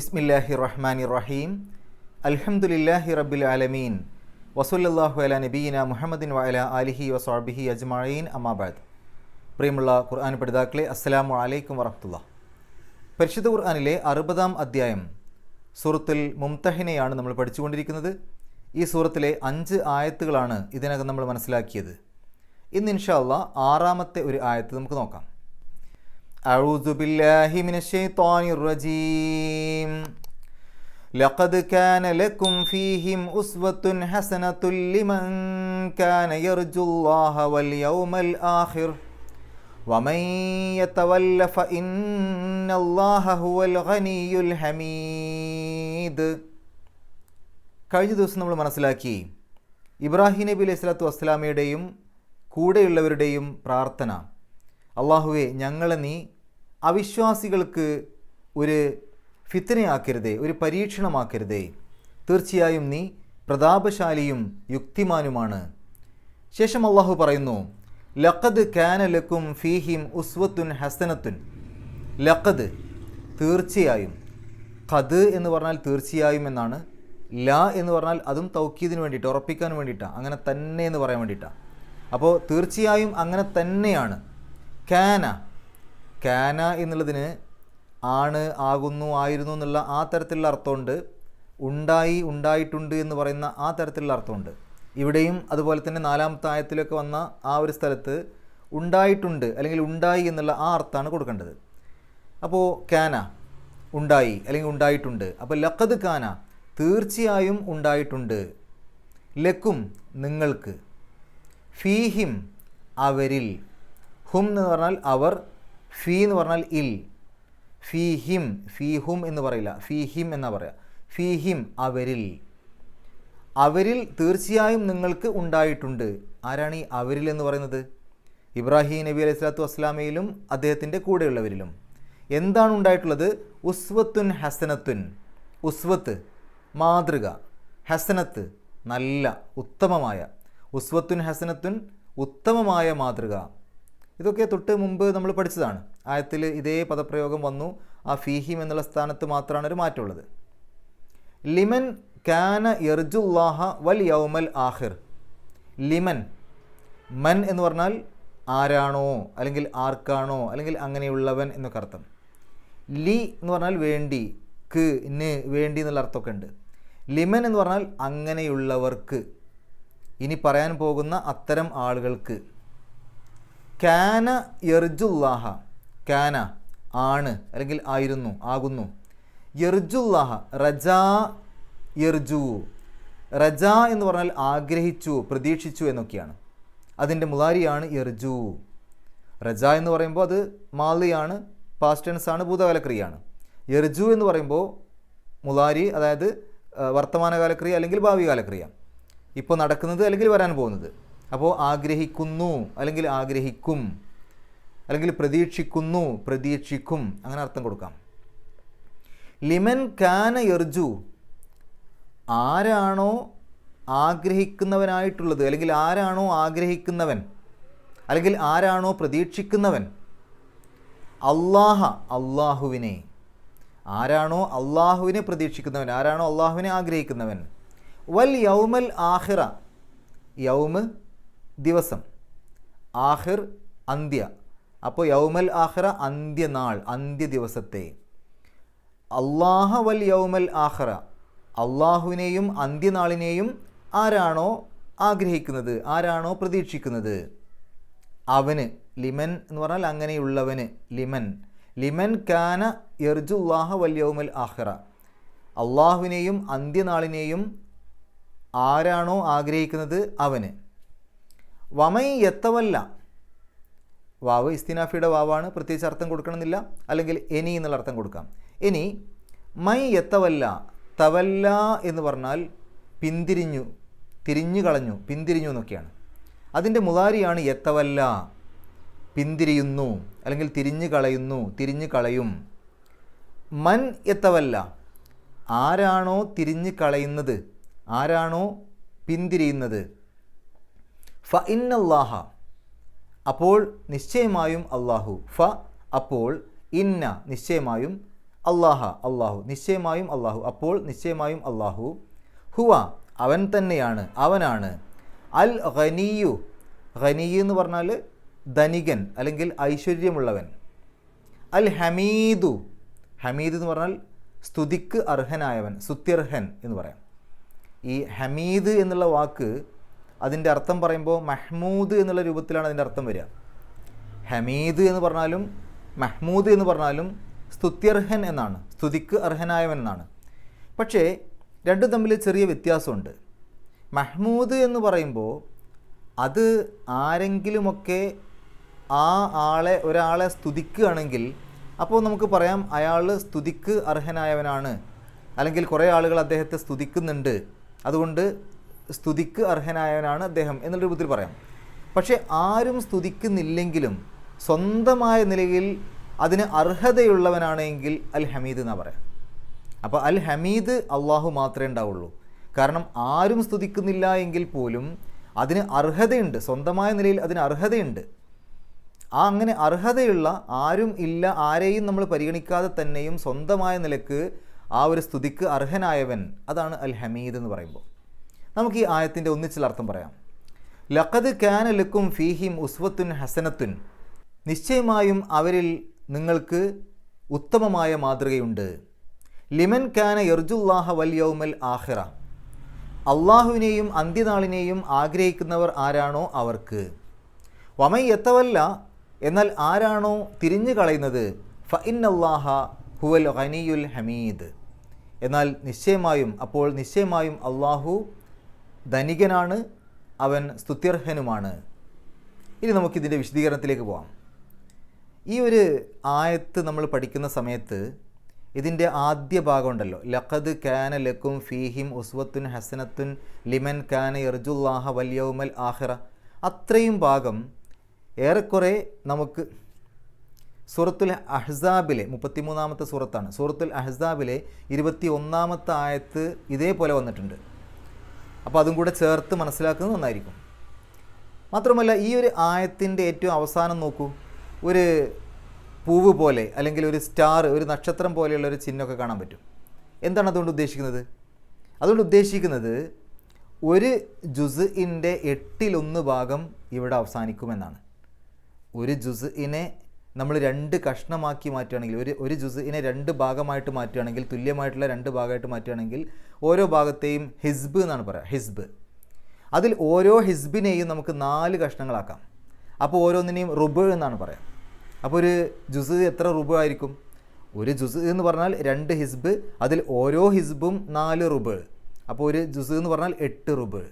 ബിസ്മില്ലാഹി റഹ്മാനി റഹീം അൽഹംദുലില്ലാഹി റബ്ബിൽ ആലമീൻ വസുല്ലാഹു അല നബീന മുഹമ്മദിൻ വഅല അലിഹി വസാബിഹി അജ്മഈൻ. അമ്മാബാദ് പ്രിയമുള്ള ഖുർആൻ പഠിതാക്കളെ അസ്സലാമു അലൈക്കും വറഹത്തുള്ള പരിശുദ്ധ ഖുർആാനിലെ അറുപതാം അധ്യായം സൂറത്തുൽ മുംതഹിനെയാണ് നമ്മൾ പഠിച്ചുകൊണ്ടിരിക്കുന്നത്. ഈ സൂറത്തിലെ അഞ്ച് ആയത്തുകളാണ് ഇതിനകം നമ്മൾ മനസ്സിലാക്കിയത്. ഇന്ന് ഇൻഷാ അള്ളാ ആറാമത്തെ ഒരു ആയത്ത് നമുക്ക് നോക്കാം. أعوذ بالله من الشيطان الرجيم لقد كان لكم فيهم أسوة حسنة لمن كان يرجو الله واليوم الآخر ومن يتول فإن الله هو الغني الحميد കഴിഞ്ഞ ദിവസം നമ്മൾ മനസ്സിലാക്കി ഇബ്രാഹിം നബി അലൈഹി സ്വലാത്തു വസ്സലാമയുടെയും കൂടെയുള്ളവരുടെയും പ്രാർത്ഥന അള്ളാഹുവെ ഞങ്ങളെ നീ അവിശ്വാസികൾക്ക് ഒരു ഫിത്തനയാക്കരുതേ ഒരു പരീക്ഷണമാക്കരുതേ. തീർച്ചയായും നീ പ്രതാപശാലിയും യുക്തിമാനുമാണ്. ശേഷം അള്ളാഹു പറയുന്നു ലഖദ് കാനലക്കും ഫീഹിം ഉസ്വത്തുൻ ഹസനത്തുൻ. ലഖദ് തീർച്ചയായും ഖദ് എന്ന് പറഞ്ഞാൽ തീർച്ചയായും എന്നാണ്. ല എന്ന് പറഞ്ഞാൽ അതും തൗക്കീദിന് വേണ്ടിയിട്ട് ഉറപ്പിക്കാൻ വേണ്ടിയിട്ടാണ് അങ്ങനെ തന്നെ എന്ന് പറയാൻ വേണ്ടിയിട്ടാണ് അപ്പോൾ തീർച്ചയായും അങ്ങനെ തന്നെയാണ്. കാന കാന എന്നുള്ളതിന് ആണ് ആകുന്നു ആയിരുന്നു എന്നുള്ള ആ തരത്തിലുള്ള അർത്ഥമുണ്ട്. ഉണ്ടായി ഉണ്ടായിട്ടുണ്ട് എന്ന് പറയുന്ന ആ തരത്തിലുള്ള അർത്ഥമുണ്ട്. ഇവിടെയും അതുപോലെ തന്നെ നാലാമത്തെ ആയത്തിലൊക്കെ വന്ന ആ ഒരു സ്ഥലത്ത് ഉണ്ടായിട്ടുണ്ട് അല്ലെങ്കിൽ ഉണ്ടായി എന്നുള്ള ആ അർത്ഥമാണ് കൊടുക്കേണ്ടത്. അപ്പോൾ കാന ഉണ്ടായി അല്ലെങ്കിൽ ഉണ്ടായിട്ടുണ്ട്. അപ്പോൾ ലക്കത് കാന തീർച്ചയായും ഉണ്ടായിട്ടുണ്ട്. ലക്കും നിങ്ങൾക്ക്. ഫീഹിം അവരിൽ. ഹും എന്ന് പറഞ്ഞാൽ അവർ ഫീ എന്ന് പറഞ്ഞാൽ ഇൽ. ഫീഹിം ഫീഹും എന്ന് പറയില്ല. ഫീഹിം എന്നാ പറയുക ഫീഹിം അവരിൽ. അവരിൽ തീർച്ചയായും നിങ്ങൾക്ക് ഉണ്ടായിട്ടുണ്ട്. ആരാണ് ഈ അവരിൽ എന്ന് പറയുന്നത്? ഇബ്രാഹിം നബി അലൈഹി സ്വലാത്തു വസ്ലാമയിലും അദ്ദേഹത്തിന്റെ കൂടെയുള്ളവരിലും. എന്താണ് ഉണ്ടായിട്ടുള്ളത്? ഉസ്വത്തുൻ ഹസനത്തുൻ. ഉസ്വത്ത് മാതൃക. ഹസനത്ത് നല്ല ഉത്തമമായ. ഉസ്വത്തുൻ ഹസനത്തുൻ ഉത്തമമായ മാതൃക. ഇതൊക്കെ തൊട്ട് മുമ്പ് നമ്മൾ പഠിച്ചതാണ്. ആയത്തിൽ ഇതേ പദപ്രയോഗം വന്നു. ആ ഫീഹിം എന്നുള്ള സ്ഥാനത്ത് മാത്രമാണ് ഒരു മാറ്റമുള്ളത്. ലിമൻ കാന യർജുല്ലാഹ വൽ യൗമൽ ആഹിർ ലിമൻ മൻ എന്ന് പറഞ്ഞാൽ ആരാണോ അല്ലെങ്കിൽ ആർക്കാണോ അല്ലെങ്കിൽ അങ്ങനെയുള്ളവൻ എന്നൊക്കെ അർത്ഥം. ലി എന്ന് പറഞ്ഞാൽ വേണ്ടി ക്ക് ന് വേണ്ടി എന്നുള്ള അർത്ഥമൊക്കെ ഉണ്ട്. ലിമൻ എന്ന് പറഞ്ഞാൽ അങ്ങനെയുള്ളവർക്ക് ഇനി പറയാൻ പോകുന്ന അത്തരം ആളുകൾക്ക്. കാന യർജുല്ലാഹ. കാന ആണ് അല്ലെങ്കിൽ ആയിരുന്നു ആകുന്നു. യർജുല്ലാഹ റജാ യർജു. റജ എന്ന് പറഞ്ഞാൽ ആഗ്രഹിച്ചു പ്രതീക്ഷിച്ചു എന്നൊക്കെയാണ്. അതിന്റെ മുലാരിയാണ് യർജു. റജ എന്ന് പറയുമ്പോൾ അത് മാലിയാണ് പാസ്റ്റ് ടെൻസ് ആണ് ഭൂതകാലക്രിയയാണ്. യർജു എന്ന് പറയുമ്പോൾ മുലാരി അതായത് വർത്തമാനകാലക്രിയ അല്ലെങ്കിൽ ഭാവി കാലക്രിയ ഇപ്പോൾ നടക്കുന്നത് അല്ലെങ്കിൽ വരാൻ പോകുന്നത്. അപ്പോൾ ആഗ്രഹിക്കുന്നു അല്ലെങ്കിൽ ആഗ്രഹിക്കും അല്ലെങ്കിൽ പ്രതീക്ഷിക്കുന്നു പ്രതീക്ഷിക്കും അങ്ങനെ അർത്ഥം കൊടുക്കാം. ലിമൻ കാന എർജു ആരാണോ ആഗ്രഹിക്കുന്നവനായിട്ടുള്ളത് അല്ലെങ്കിൽ ആരാണോ ആഗ്രഹിക്കുന്നവൻ അല്ലെങ്കിൽ ആരാണോ പ്രതീക്ഷിക്കുന്നവൻ അള്ളാഹ അള്ളാഹുവിനെ ആരാണോ അള്ളാഹുവിനെ പ്രതീക്ഷിക്കുന്നവൻ ആരാണോ അള്ളാഹുവിനെ ആഗ്രഹിക്കുന്നവൻ വൽ യൗമൽ ആഹിറ യൗമ് ദിവസം. ആഹിർ അന്ത്യ. അപ്പോൾ യൗമൽ ആഹിറ അന്ത്യനാൾ അന്ത്യ ദിവസത്തെ. അള്ളാഹ വൽ യൗമൽ ആഹ്റ. അള്ളാഹുവിനെയും അന്ത്യനാളിനെയും ആരാണോ ആഗ്രഹിക്കുന്നത് ആരാണോ പ്രതീക്ഷിക്കുന്നത്? അവന് ലിമൻ എന്ന് പറഞ്ഞാൽ അങ്ങനെയുള്ളവന് ലിമൻ. ലിമൻ കാന യർജുല്ലാഹ വൽ യൗമൽ ആഹിറ. അള്ളാഹുവിനെയും അന്ത്യനാളിനെയും ആരാണോ ആഗ്രഹിക്കുന്നത്? അവന്. വമൈ എത്തവല്ല വാവ് ഇസ്തിനാഫിയുടെ വാവാണ് പ്രത്യേകിച്ച് അർത്ഥം കൊടുക്കണമെന്നില്ല. അല്ലെങ്കിൽ എനി എന്നുള്ള അർത്ഥം കൊടുക്കാം. ഇനി മൈ എത്തവല്ല തവല്ല എന്ന് പറഞ്ഞാൽ പിന്തിരിഞ്ഞു തിരിഞ്ഞു കളഞ്ഞു പിന്തിരിഞ്ഞു എന്നൊക്കെയാണ്. അതിന്റെ മുതാരിയാണ് എത്തവല്ല പിന്തിരിയുന്നു അല്ലെങ്കിൽ തിരിഞ്ഞു കളയുന്നു തിരിഞ്ഞു കളയും. മൻ എത്തവല്ല ആരാണോ തിരിഞ്ഞു കളയുന്നത് ആരാണോ പിന്തിരിയുന്നത്? ഫ ഇന്നല്ലാഹ. അപ്പോൾ നിശ്ചയമായും അള്ളാഹു ഫ അപ്പോൾ ഇന്ന നിശ്ചയമായും അള്ളാഹ അള്ളാഹു നിശ്ചയമായും അള്ളാഹു അപ്പോൾ നിശ്ചയമായും അള്ളാഹു ഹുവ അവൻ തന്നെയാണ് അവനാണ്. അൽ ഖനിയു. ഖനിയു എന്ന് പറഞ്ഞാൽ ധനികൻ അല്ലെങ്കിൽ ഐശ്വര്യമുള്ളവൻ. അൽ ഹമീദു. ഹമീദ് എന്ന് പറഞ്ഞാൽ സ്തുതിക്ക് അർഹനായവൻ സ്തുത്യർഹൻ എന്ന് പറയാം. ഈ ഹമീദ് എന്നുള്ള വാക്ക് അതിന്റെ അർത്ഥം പറയുമ്പോൾ മഹ്മൂദ് എന്നുള്ള രൂപത്തിലാണ് അതിന്റെ അർത്ഥം വരിക. ഹമീദ് എന്ന് പറഞ്ഞാലും മഹ്മൂദ് എന്ന് പറഞ്ഞാലും സ്തുത്യർഹൻ എന്നാണ് സ്തുതിക്ക് അർഹനായവൻ എന്നാണ്. പക്ഷേ രണ്ടും തമ്മിൽ ചെറിയ വ്യത്യാസമുണ്ട്. മഹ്മൂദ് എന്ന് പറയുമ്പോൾ അത് ആരെങ്കിലുമൊക്കെ ആ ആളെ ഒരാളെ സ്തുതിക്കുകയാണെങ്കിൽ അപ്പോൾ നമുക്ക് പറയാം അയാൾ സ്തുതിക്ക് അർഹനായവനാണ്. അല്ലെങ്കിൽ കുറേ ആളുകൾ അദ്ദേഹത്തെ സ്തുതിക്കുന്നുണ്ട്. അതുകൊണ്ട് സ്തുതിക്ക് അർഹനായവനാണ് അദ്ദേഹം എന്നുള്ള രൂപത്തിൽ പറയാം. പക്ഷേ ആരും സ്തുതിക്കുന്നില്ലെങ്കിലും സ്വന്തമായ നിലയിൽ അതിന് അർഹതയുള്ളവനാണെങ്കിൽ അൽ ഹമീദ് എന്നാണ് പറയാം. അപ്പോൾ അൽ ഹമീദ് അള്ളാഹു മാത്രമേ ഉണ്ടാവുള്ളൂ. കാരണം ആരും സ്തുതിക്കുന്നില്ല എങ്കിൽ പോലും അതിന് അർഹതയുണ്ട്. സ്വന്തമായ നിലയിൽ അതിന് അർഹതയുണ്ട്. ആ അങ്ങനെ അർഹതയുള്ള ആരും ഇല്ല ആരെയും നമ്മൾ പരിഗണിക്കാതെ തന്നെയും സ്വന്തമായ നിലയ്ക്ക് ആ ഒരു സ്തുതിക്ക് അർഹനായവൻ അതാണ് അൽ ഹമീദ് എന്ന് പറയുമ്പോൾ. നമുക്ക് ഈ ആയത്തിന്റെ ഒന്നിച്ചുള്ള അർത്ഥം പറയാം. ലഖദ് കാന ലക്കും ഫീഹിം ഉസ്വത്തുൻ ഹസനത്തുൻ. നിശ്ചയമായും അവരിൽ നിങ്ങൾക്ക് ഉത്തമമായ മാതൃകയുണ്ട്. ലിമൻ കാന യർജുല്ലാഹ വൽ യൗമൽ ആഹിറ അള്ളാഹുവിനെയും അന്ത്യനാളിനെയും ആഗ്രഹിക്കുന്നവർ ആരാണോ അവർക്ക്. വമൈ എത്തവല്ല എന്നാൽ ആരാണോ തിരിഞ്ഞു കളയുന്നത്? ഫ ഇന്നല്ലാഹ ഹുവൽ ഖനിയുൽ ഹമീദ്. എന്നാൽ നിശ്ചയമായും അപ്പോൾ നിശ്ചയമായും അള്ളാഹു ധനികനാണ് അവൻ സ്തുത്യർഹനുമാണ്. ഇനി നമുക്കിതിന്റെ വിശദീകരണത്തിലേക്ക് പോകാം ഈ ഒരു ആയത്ത് നമ്മൾ പഠിക്കുന്ന സമയത്ത് ഇതിന്റെ ആദ്യ ഭാഗമുണ്ടല്ലോ. ലഖദ് കാന ലക്കും ഫീഹിം ഉസ്വത്തുൻ ഹസനത്തുൻ ലിമൻ കാന ഇർജുല്ലാഹ വല്യവുമൽ ആഹിറ അത്രയും ഭാഗം ഏറെക്കുറെ നമുക്ക് സൂറത്തുൽ അഹ്സാബിലെ മുപ്പത്തിമൂന്നാമത്തെ സൂറത്താണ്. സൂറത്തുൽ അഹ്സാബിലെ ഇരുപത്തി ഒന്നാമത്തെ ആയത്ത് ഇതേപോലെ വന്നിട്ടുണ്ട്. അപ്പോൾ അതും കൂടെ ചേർത്ത് മനസ്സിലാക്കുന്നത് നന്നായിരിക്കും. മാത്രമല്ല ഈ ഒരു ആയത്തിന്റെ ഏറ്റവും അവസാനം നോക്കൂ. ഒരു പൂവ് പോലെ അല്ലെങ്കിൽ ഒരു സ്റ്റാർ ഒരു നക്ഷത്രം പോലെയുള്ള ഒരു ചിഹ്നമൊക്കെ കാണാൻ പറ്റും. എന്താണ് അതുകൊണ്ട് ഉദ്ദേശിക്കുന്നത്? അതുകൊണ്ട് ഉദ്ദേശിക്കുന്നത് ഒരു ജുസ് ഇന്റെ എട്ടിലൊന്ന് ഭാഗം ഇവിടെ അവസാനിക്കുമെന്നാണ്. ഒരു ജുസ്ഇനെ നമ്മൾ രണ്ട് കഷ്ണമാക്കി മാറ്റുകയാണെങ്കിൽ ഒരു ഒരു ജുസിനെ രണ്ട് ഭാഗമായിട്ട് മാറ്റുകയാണെങ്കിൽ തുല്യമായിട്ടുള്ള രണ്ട് ഭാഗമായിട്ട് മാറ്റുകയാണെങ്കിൽ ഓരോ ഭാഗത്തെയും ഹിസ്ബ് എന്നാണ് പറയുക ഹിസ്ബ്. അതിൽ ഓരോ ഹിസ്ബിനെയും നമുക്ക് നാല് കഷ്ണങ്ങളാക്കാം. അപ്പോൾ ഓരോന്നിനെയും റുബ് എന്നാണ് പറയാം അപ്പോൾ ഒരു ജുസ് എത്ര റുബ് ആയിരിക്കും? ഒരു ജുസ് എന്ന് പറഞ്ഞാൽ രണ്ട് ഹിസ്ബ് അതിൽ ഓരോ ഹിസ്ബും നാല് റുബ്. അപ്പോൾ ഒരു ജുസ് എന്ന് പറഞ്ഞാൽ എട്ട് റുബ്.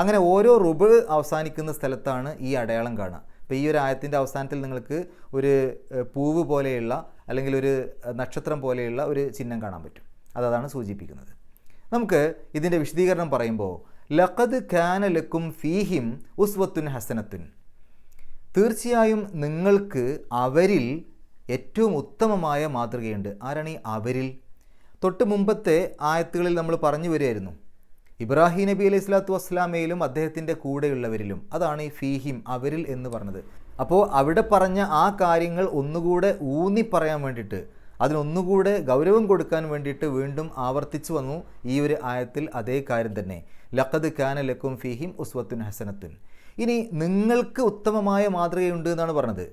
അങ്ങനെ ഓരോ റുബ് അവസാനിക്കുന്ന സ്ഥലത്താണ് ഈ അടയാളം കാണുക. അപ്പോൾ ഈ ഒരു ആയത്തിന്റെ അവസാനത്തിൽ നിങ്ങൾക്ക് ഒരു പൂവ് പോലെയുള്ള അല്ലെങ്കിൽ ഒരു നക്ഷത്രം പോലെയുള്ള ഒരു ചിഹ്നം കാണാൻ പറ്റും. അതാണ് സൂചിപ്പിക്കുന്നത്. നമുക്ക് ഇതിന്റെ വിശദീകരണം പറയുമ്പോൾ ലഖദ് ഖാന ലക്കും ഫീഹിം ഉസ്വത്തുൻ ഹസനത്തുൻ. തീർച്ചയായും നിങ്ങൾക്ക് അവരിൽ ഏറ്റവും ഉത്തമമായ മാതൃകയുണ്ട്. ആരാണ് ഈ അവരിൽ? തൊട്ട് മുമ്പത്തെ ആയത്തുകളിൽ നമ്മൾ പറഞ്ഞു വരികയായിരുന്നു. ഇബ്രാഹിം നബി അലൈഹി സ്വലാത്തു വസ്സലാമയിലും അദ്ദേഹത്തിന്റെ കൂടെയുള്ളവരിലും. അതാണ് ഈ ഫീഹിം അവരിൽ എന്ന് പറഞ്ഞത്. അപ്പോൾ അവിടെ പറഞ്ഞ ആ കാര്യങ്ങൾ ഒന്നുകൂടെ ഊന്നി പറയാൻ വേണ്ടിയിട്ട് അതിനൊന്നുകൂടെ ഗൗരവം കൊടുക്കാൻ വേണ്ടിയിട്ട് വീണ്ടും ആവർത്തിച്ചു വന്നു ഈ ഒരു ആയത്തിൽ അതേ കാര്യം തന്നെ. ലഖദ് കാന ലക്കും ഫീഹിം ഉസ്വത്തുൻ ഹസനത്തുൻ. ഇനി നിങ്ങൾക്ക് ഉത്തമമായ മാതൃകയുണ്ട് എന്നാണ് പറഞ്ഞത്.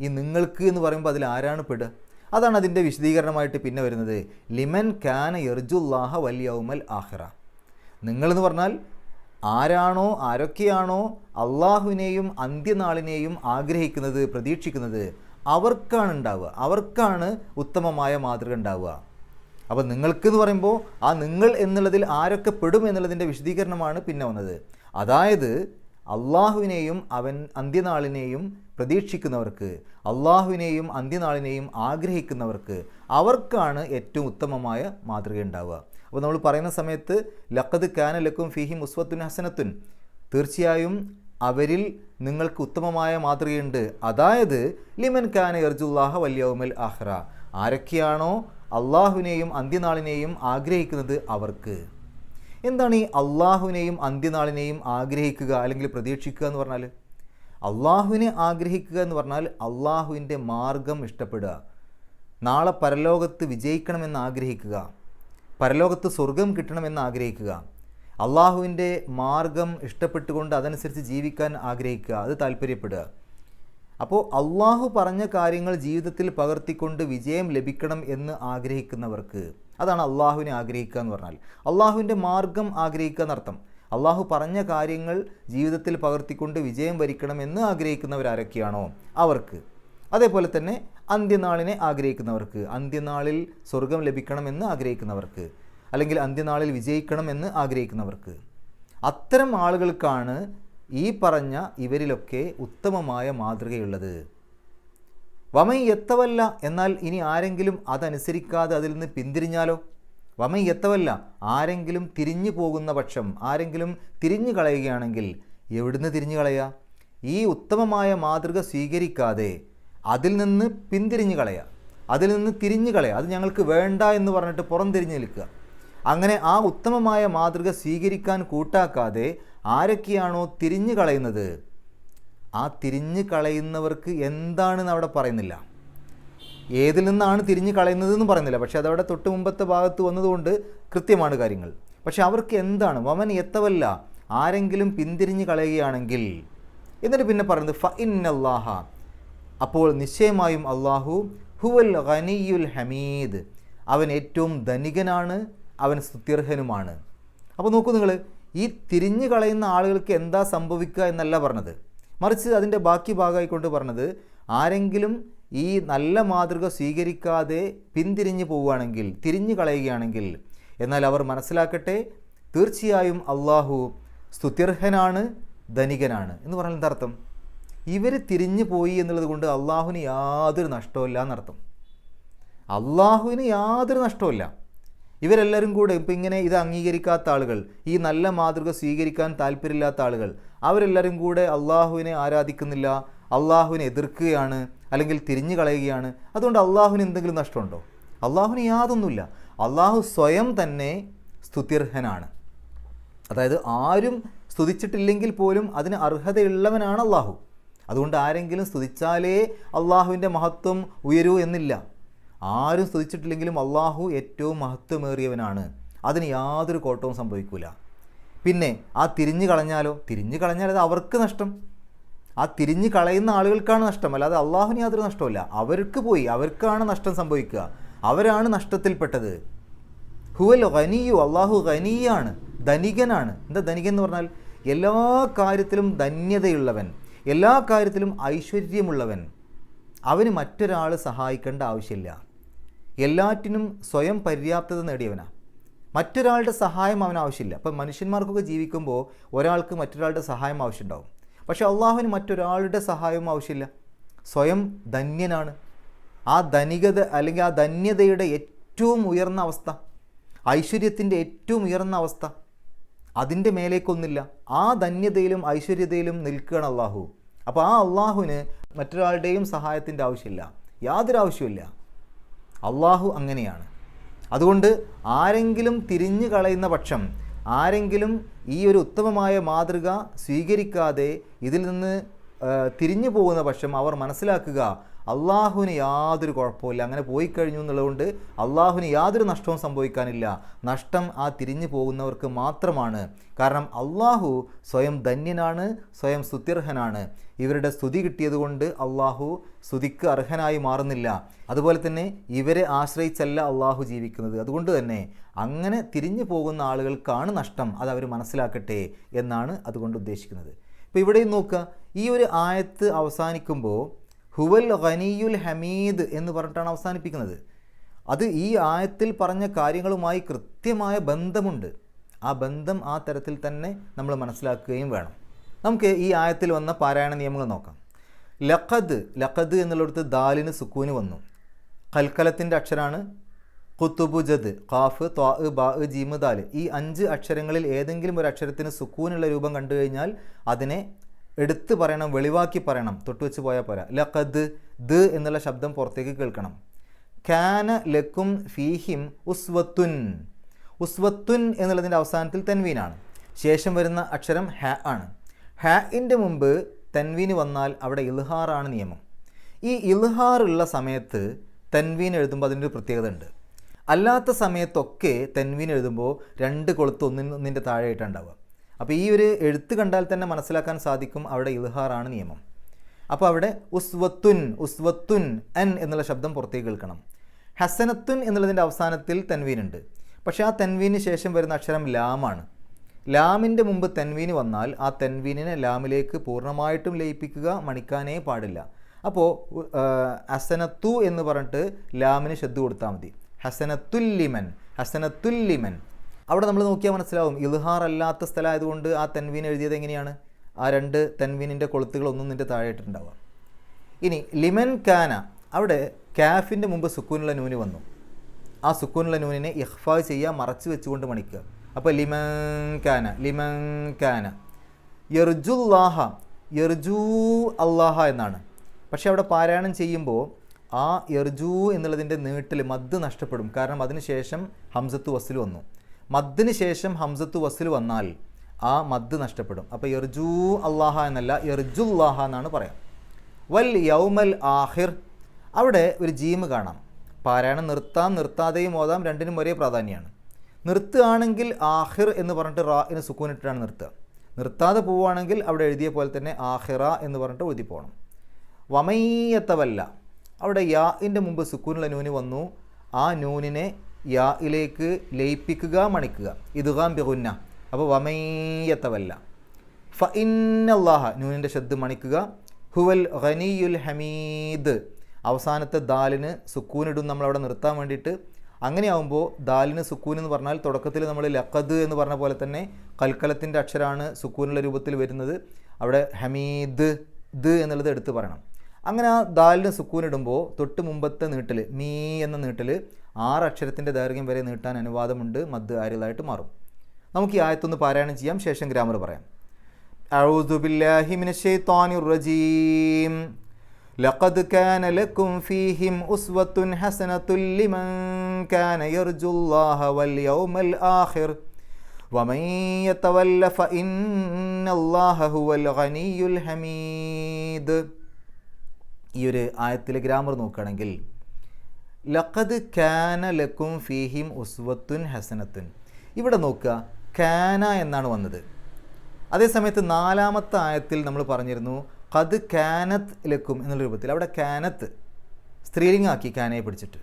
ഈ നിങ്ങൾക്ക് എന്ന് പറയുമ്പോൾ അതിൽ ആരാണ് പെടുക? അതാണ് അതിന്റെ വിശദീകരണമായിട്ട് പിന്നെ വരുന്നത്. ലിമൻ കാന യർജുല്ലാഹ വല്യൗമൽ ആഹിറ നിങ്ങളെന്ന് പറഞ്ഞാൽ ആരാണോ ആരൊക്കെയാണോ അള്ളാഹുവിനെയും അന്ത്യനാളിനെയും ആഗ്രഹിക്കുന്നത് പ്രതീക്ഷിക്കുന്നത് അവർക്കാണ് ഉണ്ടാവുക. അവർക്കാണ് ഉത്തമമായ മാതൃക ഉണ്ടാവുക. അപ്പോൾ നിങ്ങൾക്ക് എന്ന് പറയുമ്പോൾ ആ നിങ്ങൾ എന്നുള്ളതിൽ ആരൊക്കെ പെടും എന്നുള്ളതിന്റെ വിശദീകരണമാണ് പിന്നെ വന്നത്. അതായത് അള്ളാഹുവിനെയും അവൻ അന്ത്യനാളിനെയും പ്രതീക്ഷിക്കുന്നവർക്ക് അള്ളാഹുവിനെയും അന്ത്യനാളിനെയും ആഗ്രഹിക്കുന്നവർക്ക് അവർക്കാണ് ഏറ്റവും ഉത്തമമായ മാതൃക ഉണ്ടാവുക. അപ്പോൾ നമ്മൾ പറയുന്ന സമയത്ത് ലക്കത് കാന ലക്കും ഫിഹി മുസ്വത്തുൻ ഹസനത്തുൻ. തീർച്ചയായും അവരിൽ നിങ്ങൾക്ക് ഉത്തമമായ മാതൃകയുണ്ട്. അതായത് ലിമൻ കാന എർജുല്ലാഹ വല്യവുമൽ അഹ്റ ആരൊക്കെയാണോ അള്ളാഹുവിനെയും അന്ത്യനാളിനെയും ആഗ്രഹിക്കുന്നത് അവർക്ക്. എന്താണ് ഈ അള്ളാഹുവിനെയും അന്ത്യനാളിനെയും ആഗ്രഹിക്കുക അല്ലെങ്കിൽ പ്രതീക്ഷിക്കുക എന്ന് പറഞ്ഞാൽ? അള്ളാഹുവിനെ ആഗ്രഹിക്കുക എന്ന് പറഞ്ഞാൽ അള്ളാഹുവിന്റെ മാർഗം ഇഷ്ടപ്പെടുക. നാളെ പരലോകത്ത് വിജയിക്കണമെന്ന് ആഗ്രഹിക്കുക. പരലോകത്ത് സ്വർഗം കിട്ടണമെന്ന് ആഗ്രഹിക്കുക. അള്ളാഹുവിന്റെ മാർഗം ഇഷ്ടപ്പെട്ടുകൊണ്ട് അതനുസരിച്ച് ജീവിക്കാൻ ആഗ്രഹിക്കുക. അത് താല്പര്യപ്പെടുക അപ്പോൾ അള്ളാഹു പറഞ്ഞ കാര്യങ്ങൾ ജീവിതത്തിൽ പകർത്തിക്കൊണ്ട് വിജയം ലഭിക്കണം എന്ന് ആഗ്രഹിക്കുന്നവർക്ക് അതാണ് അള്ളാഹുവിനെ ആഗ്രഹിക്കുക എന്ന് പറഞ്ഞാൽ. അള്ളാഹുവിന്റെ മാർഗം ആഗ്രഹിക്കുക എന്നർത്ഥം. അള്ളാഹു പറഞ്ഞ കാര്യങ്ങൾ ജീവിതത്തിൽ പകർത്തിക്കൊണ്ട് വിജയം വരിക്കണം എന്ന് ആഗ്രഹിക്കുന്നവരാരൊക്കെയാണോ? അവർക്ക്. അതേപോലെ തന്നെ അന്ത്യനാളിനെ ആഗ്രഹിക്കുന്നവർക്ക് അന്ത്യനാളിൽ സ്വർഗം ലഭിക്കണമെന്ന് ആഗ്രഹിക്കുന്നവർക്ക് അല്ലെങ്കിൽ അന്ത്യനാളിൽ വിജയിക്കണമെന്ന് ആഗ്രഹിക്കുന്നവർക്ക്. അത്തരം ആളുകൾക്കാണ് ഈ പറഞ്ഞ ഇവരിലൊക്കെ ഉത്തമമായ മാതൃകയുള്ളത്. വമൈ എത്തവല്ല എന്നാൽ ഇനി ആരെങ്കിലും അതനുസരിക്കാതെ അതിൽ നിന്ന് പിന്തിരിഞ്ഞാലോ? വമൈ എത്തവല്ല ആരെങ്കിലും തിരിഞ്ഞു പോകുന്ന പക്ഷം ആരെങ്കിലും തിരിഞ്ഞു കളയുകയാണെങ്കിൽ എവിടുന്ന് തിരിഞ്ഞു കളയുക ഈ ഉത്തമമായ മാതൃക സ്വീകരിക്കാതെ അതിൽ നിന്ന് പിന്തിരിഞ്ഞ് കളയുക അതിൽ നിന്ന് തിരിഞ്ഞ് കളയുക അത് ഞങ്ങൾക്ക് വേണ്ട എന്ന് പറഞ്ഞിട്ട് പുറം തിരിഞ്ഞു നിൽക്കുക. അങ്ങനെ ആ ഉത്തമമായ മാതൃക സ്വീകരിക്കാൻ കൂട്ടാക്കാതെ ആരൊക്കെയാണോ തിരിഞ്ഞു കളയുന്നത്? ആ തിരിഞ്ഞു കളയുന്നവർക്ക് എന്താണെന്ന് അവിടെ പറയുന്നില്ല. ഏതിൽ നിന്നാണ് തിരിഞ്ഞു കളയുന്നതെന്ന് പറയുന്നില്ല. പക്ഷേ അതവിടെ തൊട്ട് മുമ്പത്തെ ഭാഗത്ത് വന്നതുകൊണ്ട് കൃത്യമാണ് കാര്യങ്ങൾ. പക്ഷെ അവർക്ക് എന്താണ്? വമൻ എത്തവല്ല. ആരെങ്കിലും പിന്തിരിഞ്ഞ് കളയുകയാണെങ്കിൽ. എന്നിട്ട് പിന്നെ പറയുന്നത് ഫ ഇന്നല്ലാഹ അപ്പോൾ നിശ്ചയമായും അള്ളാഹു ഹുവൽ ഖനിയുൽ ഹമീദ്. അവൻ ഏറ്റവും ധനികനാണ് അവൻ സ്തുത്യർഹനുമാണ്. അപ്പോൾ നോക്കൂ നിങ്ങൾ ഈ തിരിഞ്ഞു കളയുന്ന ആളുകൾക്ക് എന്താ സംഭവിക്കുക എന്നല്ല പറഞ്ഞത്. മറിച്ച് അതിന്റെ ബാക്കി ഭാഗമായിക്കൊണ്ട് പറഞ്ഞത് ആരെങ്കിലും ഈ നല്ല മാതൃക സ്വീകരിക്കാതെ പിന്തിരിഞ്ഞു പോവുകയാണെങ്കിൽ തിരിഞ്ഞു കളയുകയാണെങ്കിൽ എന്നാൽ അവർ മനസ്സിലാക്കട്ടെ തീർച്ചയായും അള്ളാഹു സ്തുത്യർഹനാണ് ധനികനാണ്. എന്ന് പറഞ്ഞാൽ എന്താ അർത്ഥം? ഇവർ തിരിഞ്ഞു പോയി എന്നുള്ളത് കൊണ്ട് അള്ളാഹുവിന് യാതൊരു നഷ്ടമില്ല എന്നർത്ഥം അള്ളാഹുവിന് യാതൊരു നഷ്ടമില്ല ഇവരെല്ലാവരും കൂടെ ഇപ്പം ഇങ്ങനെ ഇത് അംഗീകരിക്കാത്ത ആളുകൾ ഈ നല്ല മാതൃക സ്വീകരിക്കാൻ താല്പര്യമില്ലാത്ത ആളുകൾ അവരെല്ലാവരും കൂടെ അള്ളാഹുവിനെ ആരാധിക്കുന്നില്ല അള്ളാഹുവിനെ എതിർക്കുകയാണ് അല്ലെങ്കിൽ തിരിഞ്ഞു കളയുകയാണ് അതുകൊണ്ട് അള്ളാഹുവിന് എന്തെങ്കിലും നഷ്ടമുണ്ടോ? അള്ളാഹുവിന് യാതൊന്നുമില്ല. അള്ളാഹു സ്വയം തന്നെ സ്തുതിർഹനാണ് അതായത് ആരും സ്തുതിച്ചിട്ടില്ലെങ്കിൽ പോലും അതിന് അർഹതയുള്ളവനാണ് അള്ളാഹു. അതുകൊണ്ട് ആരെങ്കിലും സ്തുതിച്ചാലേ അള്ളാഹുവിന്റെ മഹത്വം ഉയരൂ എന്നില്ല. ആരും സ്തുതിച്ചിട്ടില്ലെങ്കിലും അള്ളാഹു ഏറ്റവും മഹത്വമേറിയവനാണ്. അതിന് യാതൊരു കോട്ടവും സംഭവിക്കില്ല പിന്നെ ആ തിരിഞ്ഞു കളഞ്ഞാലോ? തിരിഞ്ഞു കളഞ്ഞാൽ അത് അവർക്ക് നഷ്ടം. ആ തിരിഞ്ഞു കളയുന്ന ആളുകൾക്കാണ് നഷ്ടം. അല്ലാതെ അള്ളാഹുവിന് യാതൊരു നഷ്ടമില്ല അവർക്ക് പോയി. അവർക്കാണ് നഷ്ടം സംഭവിക്കുക. അവരാണ് നഷ്ടത്തിൽപ്പെട്ടത്. ഹുവൽ ഖനിയു അള്ളാഹു ഖനിയാണ് ധനികനാണ്. എന്താ ധനികൻ എന്ന് പറഞ്ഞാൽ എല്ലാ കാര്യത്തിലും ധന്യതയുള്ളവൻ. എല്ലാ കാര്യത്തിലും ഐശ്വര്യമുള്ളവൻ. അവന് മറ്റൊരാൾ സഹായിക്കേണ്ട ആവശ്യമില്ല. എല്ലാറ്റിനും സ്വയം പര്യാപ്തത നേടിയവനാണ് മറ്റൊരാളുടെ സഹായം അവന് ആവശ്യമില്ല. അപ്പം മനുഷ്യന്മാർക്കൊക്കെ ജീവിക്കുമ്പോൾ ഒരാൾക്ക് മറ്റൊരാളുടെ സഹായം ആവശ്യമുണ്ടാവും. പക്ഷേ അള്ളാഹുവിന് മറ്റൊരാളുടെ സഹായവും ആവശ്യമില്ല. സ്വയം ധന്യനാണ്. ആ ധനികത അല്ലെങ്കിൽ ആ ധന്യതയുടെ ഏറ്റവും ഉയർന്ന അവസ്ഥ ഐശ്വര്യത്തിന്റെ ഏറ്റവും ഉയർന്ന അവസ്ഥ അതിന്റെ മേലേക്കൊന്നില്ല ആ ധന്യതയിലും ഐശ്വര്യതയിലും നിൽക്കുകയാണ് അള്ളാഹു. അപ്പോൾ ആ അള്ളാഹുവിന് മറ്റൊരാളുടെയും സഹായത്തിന്റെ ആവശ്യമില്ല. യാതൊരു ആവശ്യമില്ല അള്ളാഹു അങ്ങനെയാണ്. അതുകൊണ്ട് ആരെങ്കിലും തിരിഞ്ഞു കളയുന്ന പക്ഷം ആരെങ്കിലും ഈ ഒരു ഉത്തമമായ മാതൃക സ്വീകരിക്കാതെ ഇതിൽ നിന്ന് തിരിഞ്ഞു പോകുന്ന പക്ഷം അവർ മനസ്സിലാക്കുക അള്ളാഹുവിന് യാതൊരു കുഴപ്പമില്ല അങ്ങനെ പോയി കഴിഞ്ഞു എന്നുള്ളതുകൊണ്ട് അള്ളാഹുവിന് യാതൊരു നഷ്ടവും സംഭവിക്കാനില്ല. നഷ്ടം ആ തിരിഞ്ഞു പോകുന്നവർക്ക് മാത്രമാണ്. കാരണം അള്ളാഹു സ്വയം ധന്യനാണ് സ്വയം സ്തുത്യർഹനാണ്. ഇവരുടെ സ്തുതി കിട്ടിയതുകൊണ്ട് അള്ളാഹു സ്തുതിക്ക് അർഹനായി മാറുന്നില്ല. അതുപോലെ തന്നെ ഇവരെ ആശ്രയിച്ചല്ല അള്ളാഹു ജീവിക്കുന്നത്. അതുകൊണ്ട് തന്നെ അങ്ങനെ തിരിഞ്ഞു പോകുന്ന ആളുകൾക്കാണ് നഷ്ടം. അത് അവർ മനസ്സിലാക്കട്ടെ എന്നാണ് അതുകൊണ്ട് ഉദ്ദേശിക്കുന്നത്. ഇപ്പോൾ ഇവിടെയും നോക്കുക. ഈ ഒരു ആയത്ത് അവസാനിക്കുമ്പോൾ ഹുവൽ ഖനിയുൽ ഹമീദ് എന്ന് പറഞ്ഞിട്ടാണ് അവസാനിപ്പിക്കുന്നത്. അത് ഈ ആയത്തിൽ പറഞ്ഞ കാര്യങ്ങളുമായി കൃത്യമായ ബന്ധമുണ്ട്. ആ ബന്ധം ആ തരത്തിൽ തന്നെ നമ്മൾ മനസ്സിലാക്കുകയും വേണം. നമുക്ക് ഈ ആയത്തിൽ വന്ന പാരായണ നിയമങ്ങൾ നോക്കാം. ലഖദ് ലഖദ് എന്നുള്ളിടത്ത് ദാലിന് സുക്കൂന് വന്നു. കൽക്കലത്തിന്റെ അക്ഷരാണ് കുത്തുബുജദ് ഖാഫ് ത്വാ ബാ ജീമ് ദാൽ. ഈ അഞ്ച് അക്ഷരങ്ങളിൽ ഏതെങ്കിലും ഒരു അക്ഷരത്തിന് സുക്കൂനുള്ള രൂപം കണ്ടു കഴിഞ്ഞാൽ അതിനെ എടുത്ത് പറയണം വെളിവാക്കി പറയണം തൊട്ടുവെച്ച് പോയാൽ പോരാ. ലഖദ് ദ് എന്നുള്ള ശബ്ദം പുറത്തേക്ക് കേൾക്കണം. കാന ലക്കും ഫീഹിം ഉസ്വത്തുൻ. ഉസ്വത്തുൻ എന്നുള്ളതിന്റെ അവസാനത്തിൽ തൻവീനാണ്. ശേഷം വരുന്ന അക്ഷരം ഹ ആണ്. ഹാഇന്റെ മുമ്പ് തൻവീന് വന്നാൽ അവിടെ ഇൽഹാറാണ് നിയമം. ഈ ഇൽഹാറുള്ള സമയത്ത് തൻവീൻ എഴുതുമ്പോൾ അതിന്റെ ഒരു പ്രത്യേകത ഉണ്ട്. അല്ലാത്ത സമയത്തൊക്കെ തെൻവീൻ എഴുതുമ്പോൾ രണ്ട് കൊളുത്ത് ഒന്നിന്റെ താഴെയായിട്ടാണ് ഉണ്ടാവുക. അപ്പോൾ ഈ ഒരു എഴുത്ത് കണ്ടാൽ തന്നെ മനസ്സിലാക്കാൻ സാധിക്കും അവിടെ ഇൽഹാറാണ് നിയമം. അപ്പോൾ അവിടെ ഉസ്വത്തുൻ ഉസ്വത്തുൻ അൻ എന്നുള്ള ശബ്ദം പുറത്തേക്ക് കേൾക്കണം. ഹസനത്തുൻ എന്നുള്ളതിന്റെ അവസാനത്തിൽ തെൻവീനുണ്ട് പക്ഷേ ആ തെൻവീന് ശേഷം വരുന്ന അക്ഷരം ലാമാണ്. ലാമിന്റെ മുമ്പ് തെൻവീന് വന്നാൽ ആ തെൻവീനിനെ ലാമിലേക്ക് പൂർണമായിട്ടും ലയിപ്പിക്കുക മണിക്കാനേ പാടില്ല. അപ്പോൾ ഹസനത്തു എന്ന് പറഞ്ഞിട്ട് ലാമിന് ശ്രദ്ധ കൊടുത്താൽ മതി. ഹസനത്തുല്ലിമൻ ഹസനത്തുല്ലിമൻ. അവിടെ നമ്മൾ നോക്കിയാൽ മനസ്സിലാവും. ഇൽഹാർ അല്ലാത്ത സ്ഥലമായതുകൊണ്ട് ആ തെൻവീൻ എഴുതിയത് എങ്ങനെയാണ്? ആ രണ്ട് തെൻവീനിന്റെ കൊളുത്തുകളൊന്നും നിന്റെ താഴെയിട്ടുണ്ടാവുക ഇനി ലിമൻ കാന അവിടെ കാഫിന്റെ മുമ്പ് സുക്കൂനുള്ള നൂന് വന്നു. ആ സുക്കൂനുള്ള നൂനിനെ ഇഹ്ഫാ ചെയ്യുക മറച്ചു വെച്ചുകൊണ്ട് മണിക്കുക. അപ്പോൾ ലിമൻ കാന ലിമൻ കാന. യർജുല്ലാഹ യർജു അള്ളാഹ എന്നാണ്. പക്ഷേ അവിടെ പാരായണം ചെയ്യുമ്പോൾ ആ യർജു എന്നുള്ളതിന്റെ നീട്ടിൽ മദ് നഷ്ടപ്പെടും. കാരണം അതിനുശേഷം ഹംസത്ത് വസ്സിൽ വന്നു. മദ്ദിന് ശേഷം ഹംസത്ത് വസ്സിൽ വന്നാൽ ആ മദ് നഷ്ടപ്പെടും. അപ്പോൾ യർജു അള്ളാഹ എന്നല്ല യർജുല്ലാഹ എന്നാണ് പറയാം. വൽ യൗമൽ ആഹിർ. അവിടെ ഒരു ജീമ് കാണാം. പാരായണം നിർത്താം നിർത്താതെയും ഓതാം രണ്ടിനും ഒരേ പ്രാധാന്യമാണ് നിർത്തുകയാണെങ്കിൽ ആഹിർ എന്ന് പറഞ്ഞിട്ട് റാഇന് സുക്കൂനിട്ടാണ് നിർത്തുക. നിർത്താതെ പോവുകയാണെങ്കിൽ അവിടെ എഴുതിയ പോലെ തന്നെ ആഹിറ എന്ന് പറഞ്ഞിട്ട് എഴുതി പോകണം. വമയ്യത്തവല്ല. അവിടെ യാഇന്റെ മുമ്പ് സുക്കൂനുള്ള നൂന് വന്നു. ആ നൂനിനെ യായിലേക്ക് ലയിപ്പിക്കുക മണിക്കുക. ഇതുകാം ബിഹുന്ന അപ്പോൾ വമയ്യത്തവല്ല ഫ ഇന്നല്ലാഹ നൂനിന്റെ ശബ്ദം മണിക്കുക. ഹുവൽ ഖനിയുൽ ഹമീദ്. അവസാനത്തെ ദാലിന് സുക്കൂനിടും നമ്മളവിടെ നിർത്താൻ വേണ്ടിയിട്ട്. അങ്ങനെയാവുമ്പോൾ ദാലിന് സുക്കൂൻ എന്ന് പറഞ്ഞാൽ തുടക്കത്തിൽ നമ്മൾ ലഖദ് എന്ന് പറഞ്ഞ പോലെ തന്നെ കൽക്കലത്തിന്റെ അക്ഷരമാണ് സുക്കൂനുള്ള രൂപത്തിൽ വരുന്നത്. അവിടെ ഹമീദ് ദ് എന്നുള്ളത് എടുത്ത് പറയണം. അങ്ങനെ ആ ദാലിന് സുക്കൂനിടുമ്പോൾ തൊട്ട് മുമ്പത്തെ നീട്ടിൽ മീ എന്ന നീട്ടിൽ ആറ് അക്ഷരത്തിൻ്റെ ദൈർഘ്യം വരെ നീട്ടാൻ അനുവാദമുണ്ട് മദ് ആര്യതായിട്ട് മാറും നമുക്ക് ഈ ആയത്തൊന്ന് പാരായണം ചെയ്യാം ശേഷം ഗ്രാമർ പറയാം أعوذ بالله من الشيطان الرجيم لقد كان لكم فيهم أسوة حسنة لمن كان يرجو الله واليوم الآخر ومن يتول فإن الله هو الغني الحميد ഈ ഒരു ആയത്തിലെ ഗ്രാമർ നോക്കുകയാണെങ്കിൽ ലഖദ് കാന ലക്കും ഫീഹിം ഉസ്വത്തുൻ ഹസനത്തുൻ. ഇവിടെ നോക്കുക കാന എന്നാണ് വന്നത്. അതേസമയത്ത് നാലാമത്തെ ആയത്തിൽ നമ്മൾ പറഞ്ഞിരുന്നു ഖദ് കാനത്ത് ലക്കും എന്നുള്ള രൂപത്തിൽ. അവിടെ കാനത്ത് സ്ത്രീലിംഗാക്കി കാനയെ പിടിച്ചിട്ട്.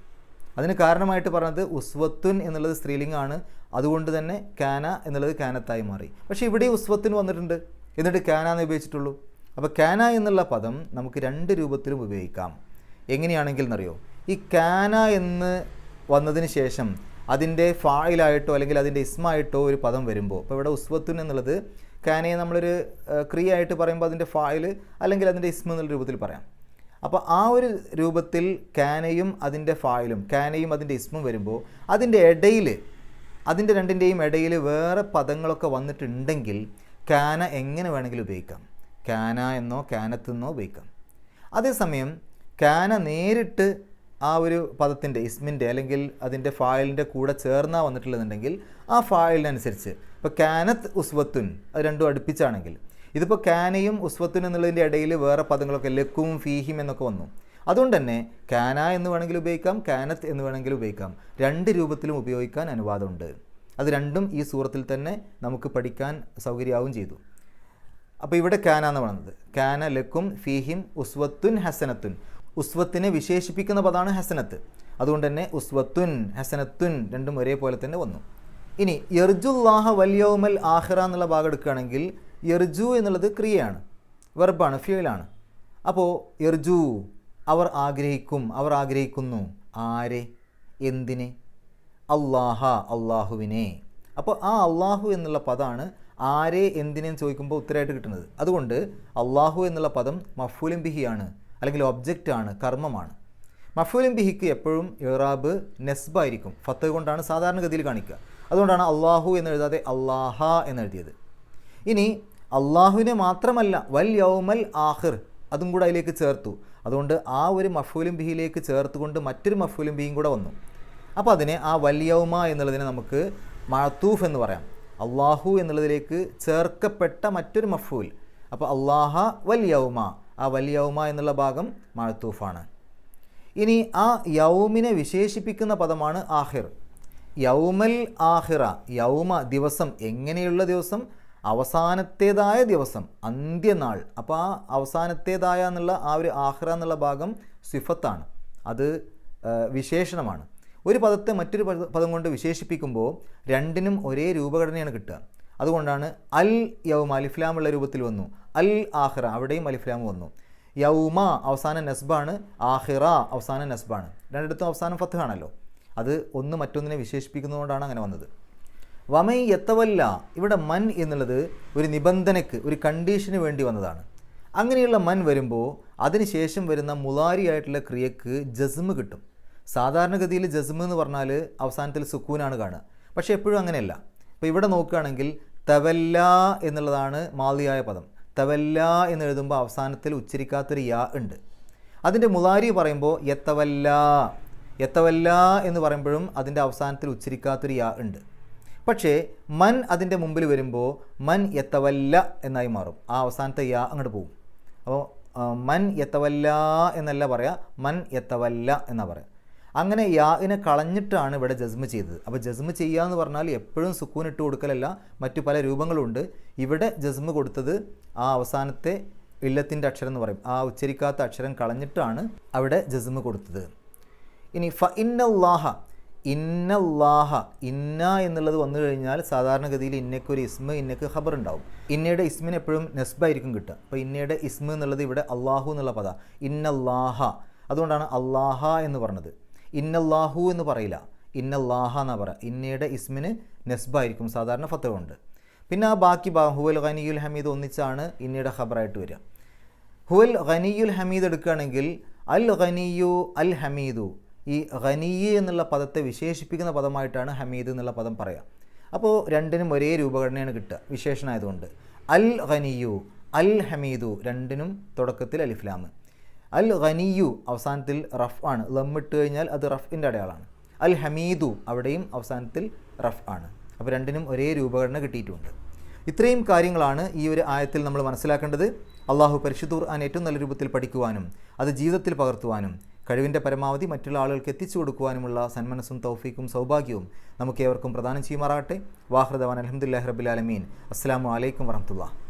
അതിന് കാരണമായിട്ട് പറഞ്ഞത് ഉസ്വത്തുൻ എന്നുള്ളത് സ്ത്രീലിംഗാണ്. അതുകൊണ്ട് തന്നെ കാന എന്നുള്ളത് കാനത്തായി മാറി. പക്ഷേ ഇവിടെ ഉസ്വത്തുൻ വന്നിട്ടുണ്ട്. എന്നിട്ട് കാന എന്ന് ഉപയോഗിച്ചിട്ടുള്ളൂ. അപ്പോൾ കാന എന്നുള്ള പദം നമുക്ക് രണ്ട് രൂപത്തിലും ഉപയോഗിക്കാം. എങ്ങനെയാണെങ്കിൽ എന്നറിയോ ഈ കാന എന്ന് വന്നതിന് ശേഷം അതിന്റെ ഫായിലായിട്ടോ അല്ലെങ്കിൽ അതിന്റെ ഇസ്മായിട്ടോ ഒരു പദം വരുമ്പോൾ ഇപ്പോൾ ഇവിടെ ഉസ്വത്തുൻ എന്നുള്ളത് കാനയെ നമ്മളൊരു ക്രിയ ആയിട്ട് പറയുമ്പോൾ അതിന്റെ ഫായിൽ അല്ലെങ്കിൽ അതിന്റെ ഇസ്മ എന്നുള്ള രൂപത്തിൽ പറയാം. അപ്പോൾ ആ ഒരു രൂപത്തിൽ കാനയും അതിന്റെ ഫായിലും കാനയും അതിന്റെ ഇസ്മും വരുമ്പോൾ അതിന്റെ ഇടയിൽ അതിന്റെ രണ്ടിന്റെയും ഇടയിൽ വേറെ പദങ്ങളൊക്കെ വന്നിട്ടുണ്ടെങ്കിൽ കാന എങ്ങനെ വേണമെങ്കിലും ഉപയോഗിക്കാം? കാന എന്നോ കാനത്തെന്നോ ഉപയോഗിക്കാം. അതേസമയം കാന നേരിട്ട് ആ ഒരു പദത്തിന്റെ ഇസ്മിന്റെ അല്ലെങ്കിൽ അതിന്റെ ഫായലിന്റെ കൂടെ ചേർന്നാ വന്നിട്ടുള്ളതുണ്ടെങ്കിൽ ആ ഫായലിനനുസരിച്ച് ഇപ്പോൾ കാനത്ത് ഉസ്വത്തുൻ അത് രണ്ടും അടുപ്പിച്ചാണെങ്കിൽ ഇതിപ്പോൾ കാനയും ഉസ്വത്തുൻ എന്നുള്ളതിന്റെ ഇടയിൽ വേറെ പദങ്ങളൊക്കെ ലക്കും ഫീഹിം എന്നൊക്കെ വന്നു. അതുകൊണ്ട് തന്നെ കാന എന്ന് വേണമെങ്കിൽ ഉപയോഗിക്കാം കാനത്ത് എന്ന് വേണമെങ്കിൽ ഉപയോഗിക്കാം. രണ്ട് രൂപത്തിലും ഉപയോഗിക്കാൻ അനുവാദമുണ്ട്. അത് രണ്ടും ഈ സൂറത്തിൽ തന്നെ നമുക്ക് പഠിക്കാൻ സൗകര്യമാവും ചെയ്തു. അപ്പോൾ ഇവിടെ കാന എന്ന് പറയുന്നത് കാന ലക്കും ഫീഹിം ഉസ്വത്തുൻ ഹസനത്തുൻ. ഉസ്വത്തിനെ വിശേഷിപ്പിക്കുന്ന പദമാണ് ഹസനത്ത്. അതുകൊണ്ട് തന്നെ ഉസ്വത്തുൻ ഹസനത്തുൻ രണ്ടും ഒരേപോലെ തന്നെ വന്നു. ഇനി യർജുല്ലാഹ വല്യോമൽ ആഹിറ എന്നുള്ള ഭാഗം എടുക്കുകയാണെങ്കിൽ യർജു എന്നുള്ളത് ക്രിയയാണ്. വെർബാണ് ഫ്യൂലാണ് അപ്പോൾ യർജു അവർ ആഗ്രഹിക്കും അവർ ആഗ്രഹിക്കുന്നു. ആരെ? എന്തിനെ? അള്ളാഹ അള്ളാഹുവിനെ അപ്പോൾ ആ അള്ളാഹു എന്നുള്ള പദമാണ് ആരെ എന്തിനെന്ന് ചോദിക്കുമ്പോൾ ഉത്തരമായിട്ട് കിട്ടുന്നത്. അതുകൊണ്ട് അള്ളാഹു എന്നുള്ള പദം മഫൂലിം ബിഹിയാണ്. അല്ലെങ്കിൽ ഒബ്ജക്റ്റ് ആണ് കർമ്മമാണ്. മഫൂലിം ബിഹിക്ക് എപ്പോഴും ഇറാബ് നെസ്ബായിരിക്കും. ഫത്ത് കൊണ്ടാണ് സാധാരണഗതിയിൽ കാണിക്കുക. അതുകൊണ്ടാണ് അള്ളാഹു എന്ന് എഴുതാതെ അള്ളാഹ എന്നെഴുതിയത് ഇനി അള്ളാഹുവിനെ മാത്രമല്ല വൽ യൗമൽ ആഹിർ അതും കൂടെ അതിലേക്ക് ചേർത്തു. അതുകൊണ്ട് ആ ഒരു മഫൂലും ബിഹിയിലേക്ക് ചേർത്തുകൊണ്ട് മറ്റൊരു മഫൂലും ബിഹിയും കൂടെ വന്നു. അപ്പോൾ അതിനെ ആ വല്യൗമ എന്നുള്ളതിനെ നമുക്ക് മഴത്തൂഫ് എന്ന് പറയാം. അള്ളാഹു എന്നുള്ളതിലേക്ക് ചേർക്കപ്പെട്ട മറ്റൊരു മഫൂൽ അപ്പോൾ അള്ളാഹ വല്യൗമ ആ വലിയ യൗമ എന്നുള്ള ഭാഗം മഴത്തൂഫാണ്. ഇനി ആ യൗമിനെ വിശേഷിപ്പിക്കുന്ന പദമാണ് ആഹിർ. യൗമൽ ആഹിറ യൗമ ദിവസം എങ്ങനെയുള്ള ദിവസം? അവസാനത്തേതായ ദിവസം അന്ത്യനാൾ. അപ്പോൾ ആ അവസാനത്തേതായ എന്നുള്ള ആ ഒരു ആഹ്റ എന്നുള്ള ഭാഗം സിഫത്താണ്. അത് വിശേഷണമാണ്. ഒരു പദത്തെ മറ്റൊരു പദം കൊണ്ട് വിശേഷിപ്പിക്കുമ്പോൾ രണ്ടിനും ഒരേ രൂപഘടനയാണ് കിട്ടുക. അതുകൊണ്ടാണ് അൽ യൗമ അലിഫ്ലാമുള്ള രൂപത്തിൽ വന്നു. അൽ ആഹിറ അവിടെയും അലിഫ്ലാം വന്നു. യൗമ അവസാന നസ്ബാണ് ആഹിറ അവസാന നസ്ബാണ്. രണ്ടിടത്തും അവസാനം ഫത്താണല്ലോ അത് ഒന്ന് മറ്റൊന്നിനെ വിശേഷിപ്പിക്കുന്നതുകൊണ്ടാണ് അങ്ങനെ വന്നത്. വമൈ എത്തവല്ല ഇവിടെ മൻ എന്നുള്ളത് ഒരു നിബന്ധനയ്ക്ക് ഒരു കണ്ടീഷന് വേണ്ടി വന്നതാണ്. അങ്ങനെയുള്ള മൻ വരുമ്പോൾ അതിനുശേഷം വരുന്ന മുലാരിയായിട്ടുള്ള ക്രിയക്ക് ജസ്മ് കിട്ടും. സാധാരണഗതിയിൽ ജസ്മ് എന്ന് പറഞ്ഞാൽ അവസാനത്തിൽ സുക്കൂനാണ് കാണുക. പക്ഷേ എപ്പോഴും അങ്ങനെയല്ല. ഇപ്പോൾ ഇവിടെ നോക്കുകയാണെങ്കിൽ തവല്ല എന്നുള്ളതാണ് മാതിയായ പദം. തവല്ല എന്ന് എഴുതുമ്പോൾ അവസാനത്തിൽ ഉച്ചരിക്കാത്തൊരു യാ ഉണ്ട്. അതിന്റെ മുതാരി പറയുമ്പോൾ യത്തവല്ല. യത്തവല്ല എന്ന് പറയുമ്പോഴും അതിന്റെ അവസാനത്തിൽ ഉച്ചരിക്കാത്തൊരു യാ ഉണ്ട്. പക്ഷേ മൻ അതിന്റെ മുമ്പിൽ വരുമ്പോൾ മൻ യത്തവല്ല എന്നായി മാറും. ആ അവസാനത്തെ യാ അങ്ങോട്ട് പോകും അപ്പോൾ മൻ യത്തവല്ല എന്നല്ല പറയാ മൻ യത്തവല്ല എന്നാണ് പറയാം. അങ്ങനെ യാഇനെ കളഞ്ഞിട്ടാണ് ഇവിടെ ജസ്മ ചെയ്തത്. അപ്പോൾ ജസ്മ ചെയ്യുക എന്ന് പറഞ്ഞാൽ എപ്പോഴും സുക്കൂൻ ഇട്ട് കൊടുക്കലല്ല മറ്റു പല രൂപങ്ങളുണ്ട്. ഇവിടെ ജസ്മ കൊടുത്തത് ആ അവസാനത്തെ ഇല്ലത്തിന്റെ അക്ഷരം എന്ന് പറയും. ആ ഉച്ചരിക്കാത്ത അക്ഷരം കളഞ്ഞിട്ടാണ് അവിടെ ജസ്മ കൊടുത്തത്. ഇനി ഫ ഇന്നല്ലാഹ ഇന്നല്ലാഹ ഇന്ന എന്നുള്ളത് വന്നു കഴിഞ്ഞാൽ സാധാരണഗതിയിൽ ഇന്നയ്ക്ക് ഒരു ഇസ്മ ഇന്നക്ക് ഖബർ ഉണ്ടാവും. ഇന്നയുടെ ഇസ്മിന് എപ്പോഴും നെസ്ബായിരിക്കും കിട്ടുക. അപ്പോൾ ഇന്നയുടെ ഇസ്മ എന്നുള്ളത് ഇവിടെ അള്ളാഹു എന്നുള്ള പദ. ഇന്നല്ലാഹ. അതുകൊണ്ടാണ് അള്ളാഹ എന്ന് പറഞ്ഞത്. ഇന്നല്ലാഹു എന്ന് പറയില്ല. ഇന്നല്ലാഹ എന്നാ പറയുക ഇന്നയുടെ ഇസ്മിന് നെസ്ബായിരിക്കും. സാധാരണ ഫത്തവുണ്ട് പിന്നെ ആ ബാക്കി ഹുവൽ ഖനിയുൽ ഹമീദ് ഒന്നിച്ചാണ് ഇന്നയുടെ ഖബറായിട്ട് വരിക. ഹുവൽ ഖനിയുൽ ഹമീദ് എടുക്കുകയാണെങ്കിൽ അൽ ഖനിയു അൽ ഹമീദു. ഈ ഖനിയ് എന്നുള്ള പദത്തെ വിശേഷിപ്പിക്കുന്ന പദമായിട്ടാണ് ഹമീദ് എന്നുള്ള പദം പറയുക അപ്പോൾ രണ്ടിനും ഒരേ രൂപഘടനയാണ് കിട്ടുക. വിശേഷണമായതുകൊണ്ട് അൽ ഖനിയു അൽ ഹമീദു രണ്ടിനും തുടക്കത്തിൽ അലിഫ്ലാം അൽ ഖനിയു അവസാനത്തിൽ റഫ് ആണ്. ലം ഇട്ട് കഴിഞ്ഞാൽ അത് റഫിന്റെ അടയാളമാണ്. അൽ ഹമീദു അവിടെയും അവസാനത്തിൽ റഫ് ആണ്. അപ്പോൾ രണ്ടിനും ഒരേ രൂപഘടന കിട്ടിയിട്ടുണ്ട്. ഇത്രയും കാര്യങ്ങളാണ് ഈ ഒരു ആയത്തിൽ നമ്മൾ മനസ്സിലാക്കേണ്ടത്. അള്ളാഹു പരിശുദ്ധ ഖുർആൻ ഏറ്റവും നല്ല രൂപത്തിൽ പഠിക്കുവാനും അത് ജീവിതത്തിൽ പകർത്തുവാനും കഴിവിന്റെ പരമാവധി മറ്റുള്ള ആളുകൾക്ക് എത്തിച്ചു കൊടുക്കുവാനുമുള്ള സന്മനസ്സും തൗഫീക്കും സൗഭാഗ്യവും നമുക്ക് ഏവർക്കും പ്രദാനം ചെയ്യുമാറാകട്ടെ. വാഹൃദവാൻ അലഹമുല്ലാ റബുലാലമീൻ അസ്സാം വലൈക്കും വറഹമുല്ല